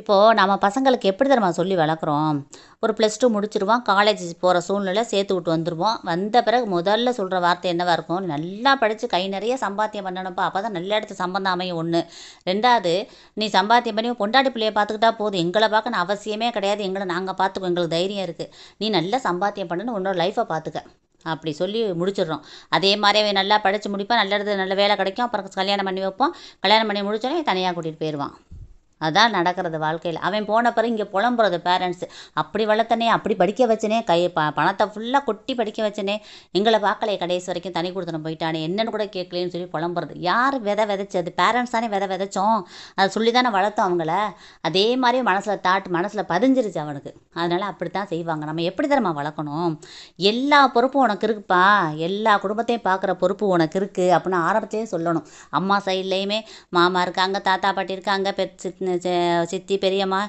இப்போது நம்ம பசங்களுக்கு எப்படி தெரியுமா சொல்லி வளர்க்குறோம்? ஒரு ப்ளஸ் டூ முடிச்சிருவோம் காலேஜ் போகிற சூழ்நிலை சேர்த்து விட்டு வந்துடுவோம் வந்த பிறகு முதல்ல சொல்கிற வார்த்தை என்னவா இருக்கும்? நல்லா படித்து கை நிறைய சம்பாத்தியம் பண்ணணும்ப்பா. அப்போ தான் நல்ல இடத்து சம்பந்தம் அமையும் ஒன்று ரெண்டாவது நீ சம்பாத்தியம் பண்ணி பொண்டாட்டி பிள்ளையை பார்த்துக்கிட்டா போதும். எங்களை பார்க்கணும் அவசியமே கிடையாது. எங்களை நாங்கள் பார்த்துக்கோ எங்களுக்கு தைரியம் இருக்குது நீ நல்லா சம்பாத்தியம் பண்ணணும் உன்னோட லைஃப்பை பார்த்துக்க. அப்படி சொல்லி முடிச்சிடுறோம். அதே மாதிரி அவன் நல்லா படித்து முடிப்பான் நல்ல இடத்துல நல்ல வேலை கிடைக்கும். அப்புறம் கல்யாணம் பண்ணி வைப்போம். கல்யாணம் பண்ணி முடிச்சோடனே தனியாக கூட்டிகிட்டு போயிடுவான் அதான் நடக்கிறது வாழ்க்கையில். அவன் போன பிறகு இங்கே புலம்புறது பேரண்ட்ஸு அப்படி வளர்த்தனே அப்படி படிக்க வச்சனே கை ப பணத்தை ஃபுல்லாக கொட்டி படிக்க வச்சனே எங்களை பார்க்கலையே கடைசி வரைக்கும் தனி கொடுத்தனம் போயிட்டானே என்னன்னு கூட கேட்கலேன்னு சொல்லி புலம்புறது. யார் விதை விதைச்சது? பேரண்ட்ஸ் தானே விதை விதைச்சோம். அதை சொல்லி தானே வளர்த்தோம் அவங்கள. அதே மாதிரி மனசில் தாட் மனசில் பதிஞ்சிருச்சு அவனுக்கு. அதனால் அப்படி தான் செய்வாங்க. நம்ம எப்படி தரமா வளர்க்கணும்? எல்லா பொறுப்பும் உனக்கு இருக்குப்பா. எல்லா குடும்பத்தையும் பார்க்குற பொறுப்பு உனக்கு இருக்குது அப்படின்னு ஆரம்பத்திலே சொல்லணும். அம்மா சைட்லேயுமே மாமா இருக்காங்க தாத்தா பாட்டி இருக்காங்க பெத் சித்தி பெரியம்மா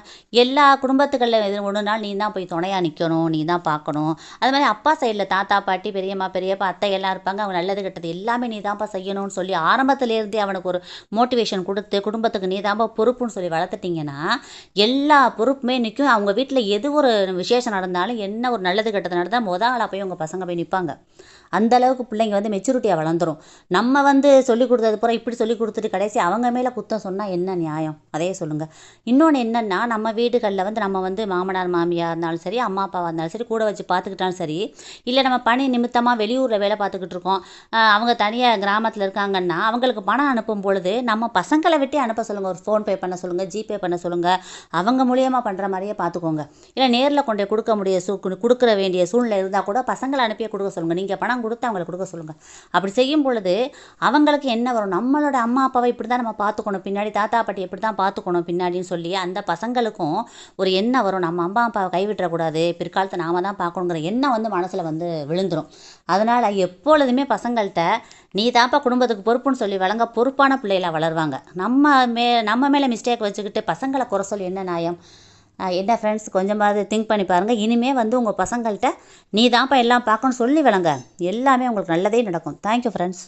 எல்லா குடும்பத்துகளில் எது ஒன்று நாள் நீ தான் போய் துணையாக நிற்கணும் நீ தான் பார்க்கணும். அது மாதிரி அப்பா சைடில் தாத்தா பாட்டி பெரியம்மா பெரியப்பா அத்தை எல்லாம் இருப்பாங்க. அவங்க நல்லது கெட்டது எல்லாமே நீ தான்ப்பா செய்யணும்னு சொல்லி ஆரம்பத்திலேருந்தே அவனுக்கு ஒரு மோட்டிவேஷன் கொடுத்து குடும்பத்துக்கு நீ தான்ப்பா பொறுப்புன்னு சொல்லி வளர்த்துட்டிங்கன்னா எல்லா பொறுப்புமே நிற்கும் அவங்க வீட்டில் எது ஒரு விசேஷம் நடந்தாலும் என்ன ஒரு நல்லது கெட்டது நடந்தால் முத ஆளாக போய் உங்கள் பசங்க போய் நிற்பாங்க அந்த அளவுக்கு பிள்ளைங்க வந்து மெச்சூரிட்டியாக வளர்ந்துரும். நம்ம வந்து சொல்லி கொடுத்தது பூரா இப்படி சொல்லி கொடுத்துட்டு கடைசி அவங்க மேலே குத்தம் சொன்னால் என்ன நியாயம்? அதே சொல்லுங்கள் இன்னொன்று என்னென்னா நம்ம வீடுகளில் வந்து நம்ம வந்து மாமனார் மாமியாக இருந்தாலும் சரி அம்மா அப்பாவாக இருந்தாலும் சரி கூட வச்சு பார்த்துக்கிட்டாலும் சரி இல்லை நம்ம பணி நிமித்தமாக வெளியூரில் வேலை பார்த்துக்கிட்டு இருக்கோம் அவங்க தனியாக கிராமத்தில் இருக்காங்கன்னா அவங்களுக்கு பணம் அனுப்பும் பொழுது நம்ம பசங்களை விட்டே அனுப்ப சொல்லுங்கள் ஒரு ஃபோன்பே பண்ண சொல்லுங்கள் ஜிபே பண்ண சொல்லுங்கள் அவங்க மூலியமாக பண்ணுற மாதிரியே பார்த்துக்கோங்க இல்லை நேரில் கொண்டு கொடுக்க முடிய சூ கொடுக்குற வேண்டிய சூழ்நிலை இருந்தால் கூட பசங்களை அனுப்பியே கொடுக்க சொல்லுங்கள் நீங்கள் பணம் கொடுத்து அவங்களுக்கு கொடுக்க சொல்லுங்கள் அப்படி செய்யும் பொழுது அவங்களுக்கு என்ன வரும்? நம்மளோட அம்மா அப்பாவை இப்படி தான் நம்ம பார்த்துக்கணும் பின்னாடி தாத்தா பாட்டி இப்படி தான் பார்த்துக்கணும் பின்னாடின்னு சொல்லி அந்த பசங்களுக்கும் ஒரு எண்ணம் வரும். நம்ம அம்மா அப்பாவை கைவிட்டுறக்கூடாது பிற்காலத்தை நாம தான் பார்க்கணுங்கிற எண்ணம் வந்து மனசில் வந்து விழுந்துரும். அதனால் எப்பொழுதுமே பசங்கள்கிட்ட நீ தாப்பா குடும்பத்துக்கு பொறுப்புன்னு சொல்லி வழங்க பொறுப்பான பிள்ளைகளா வளருவாங்க. நம்ம மே நம்ம மேலே மிஸ்டேக் வச்சுக்கிட்டு பசங்களை குறை சொல்லி என்ன நியாயம்? என்ன ஃப்ரெண்ட்ஸ் கொஞ்சமாவது திங்க் பண்ணி பாருங்கள் இனிமேல் வந்து உங்கள் பசங்கள்கிட்ட நீ தான்ப்பா எல்லாம் பார்க்கணும்னு சொல்லி விளங்க எல்லாமே உங்களுக்கு நல்லதே நடக்கும். Thank you friends